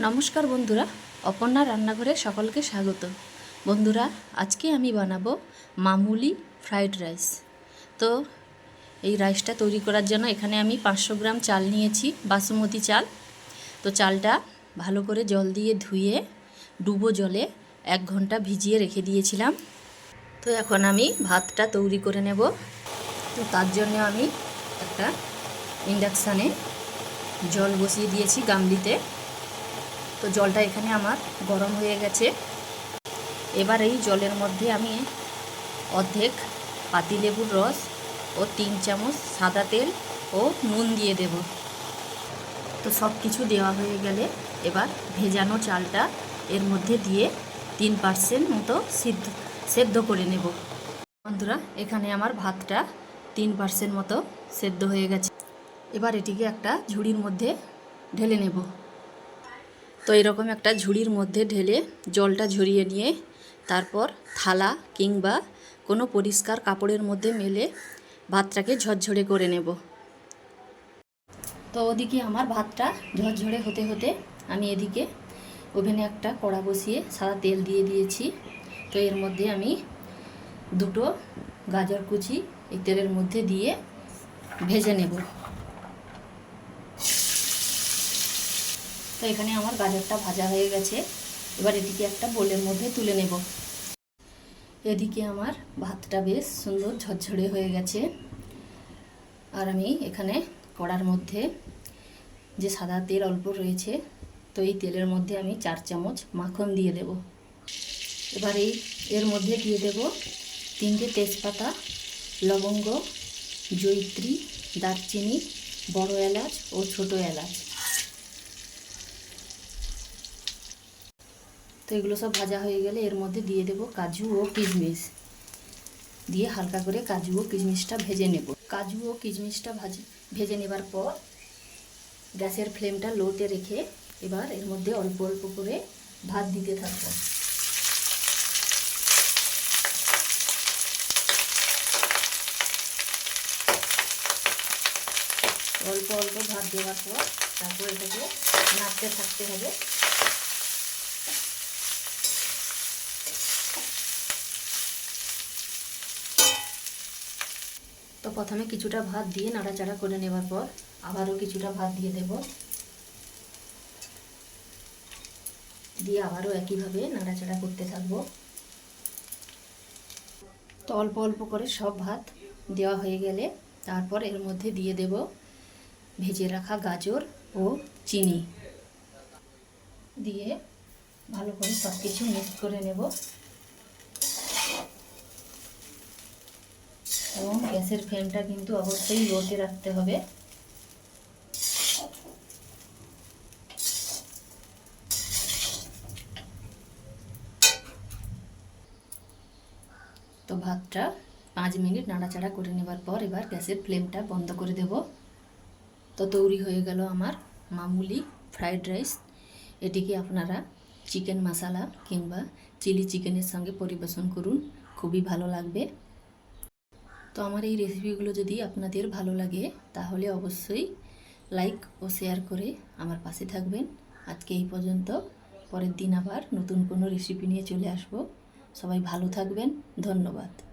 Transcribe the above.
নমস্কার বন্ধুরা অপর্ণা রান্নাঘরে সকলকে স্বাগত। বন্ধুরা, আজকে আমি বানাবো মামুলি ফ্রাইড রাইস। তো, এই রাইসটা তৈরি করার জন্য এখানে আমি পাঁচশো গ্রাম চাল নিয়েছি, বাসমতি চাল। তো, চালটা ভালো করে জল দিয়ে ধুয়ে, ডুবো জলে এক ঘণ্টা ভিজিয়ে রেখে দিয়েছিলাম। তো, এখন আমি ভাতটা তৈরি করে নেব। তো, তার জন্য আমি একটা ইন্ডাকশানে জল বসিয়ে দিয়েছি গামলিতে। তো জলটা এখানে আমার গরম হয়ে গেছে। এবার এই জলের মধ্যে আমি অর্ধেক পাতিলেবুর রস ও তিন চামচ সাদা তেল ও নুন দিয়ে দেব। তো সব কিছু দেওয়া হয়ে গেলে এবার ভেজানো চালটা এর মধ্যে দিয়ে তিন পার্সেন্ট মতো সিদ্ধ, সেদ্ধ করে নেব। বন্ধুরা, এখানে আমার ভাতটা তিন পার্সেন্ট মতো সেদ্ধ হয়ে গেছে। এবার এটিকে একটা ঝুড়ির মধ্যে ঢেলে নেব। তো এরকম একটা ঝুড়ির মধ্যে ঢেলে জলটা ঝরিয়ে নিয়ে তারপর থালা কিংবা কোনো পরিষ্কার কাপড়ের মধ্যে মেলে ভাতটাকে ঝরঝরে করে নেব। তো ওদিকে আমার ভাতটা ঝরঝরে হতে হতে আমি এদিকে ওভেনে একটা কড়া বসিয়ে সাদা তেল দিয়ে দিয়েছি। তো এর মধ্যে আমি দুটো গাজর কুচি এই তেলের মধ্যে দিয়ে ভেজে নেব। তো এখানে আমার গাজরটা ভাজা হয়ে গেছে। এবার এদিকে একটা বোলের মধ্যে তুলে নেব। এদিকে আমার ভাতটা বেশ সুন্দর ঝরঝরে হয়ে গেছে। আর আমি এখানে কড়ার মধ্যে যে সাদা তেল অল্প রয়েছে, তো এই তেলের মধ্যে আমি চার চামচ মাখন দিয়ে দেব। এবার এই এর মধ্যে দিয়ে দেব তিনটে তেজপাতা, লবঙ্গ জৈত্রী দারচিনি, বড় এলাচ ও ছোট এলাচ। তো এগুলো সব ভাজা হয়ে গেলে এর মধ্যে দিয়ে দেব কাজু ও কিশমিশ। দিয়ে হালকা করে কাজু ও কিশমিশটা ভেজে নেব। কাজু ও কিশমিশটা ভাজে, ভেজে নেবার পর গ্যাসের ফ্লেমটা লোতে রেখে এবার এর মধ্যে অল্প অল্প করে ভাত দিতে থাকব। অল্প অল্প ভাত দেওয়ার পর তারপর এটাকে নাড়তে থাকতে হবে। প্রথমে কিছুটা ভাত দিয়ে নাড়াচাড়া করে নেবার পর আবারও কিছুটা ভাত দিয়ে দেব। দিয়ে আবারও একইভাবে নাড়াচাড়া করতে থাকব। তো অল্প অল্প করে সব ভাত দেওয়া হয়ে গেলে তারপর এর মধ্যে দিয়ে দেব ভেজে রাখা গাজর ও চিনি। দিয়ে ভালো করে সব কিছু মিক্স করে নেব। এবং গ্যাসের ফ্লেমটা কিন্তু অবশ্যই লোতে রাখতে হবে। তো ভাতটা পাঁচ মিনিট নাড়াচাড়া করে নেবার পর এবার গ্যাসের ফ্লেমটা বন্ধ করে দেব। তো তৈরি হয়ে গেল আমার মামুলি ফ্রাইড রাইস। এটিকে আপনারা চিকেন মশালা কিংবা চিলি চিকেনের সঙ্গে পরিবেশন করুন, খুবই ভালো লাগবে। তো আমার এই রেসিপিগুলো যদি আপনাদের ভালো লাগে, তাহলে অবশ্যই লাইক ও শেয়ার করে আমার পাশে থাকবেন। আজকে এই পর্যন্ত। পরের দিন আবার নতুন কোনো রেসিপি নিয়ে চলে আসব। সবাই ভালো থাকবেন। ধন্যবাদ।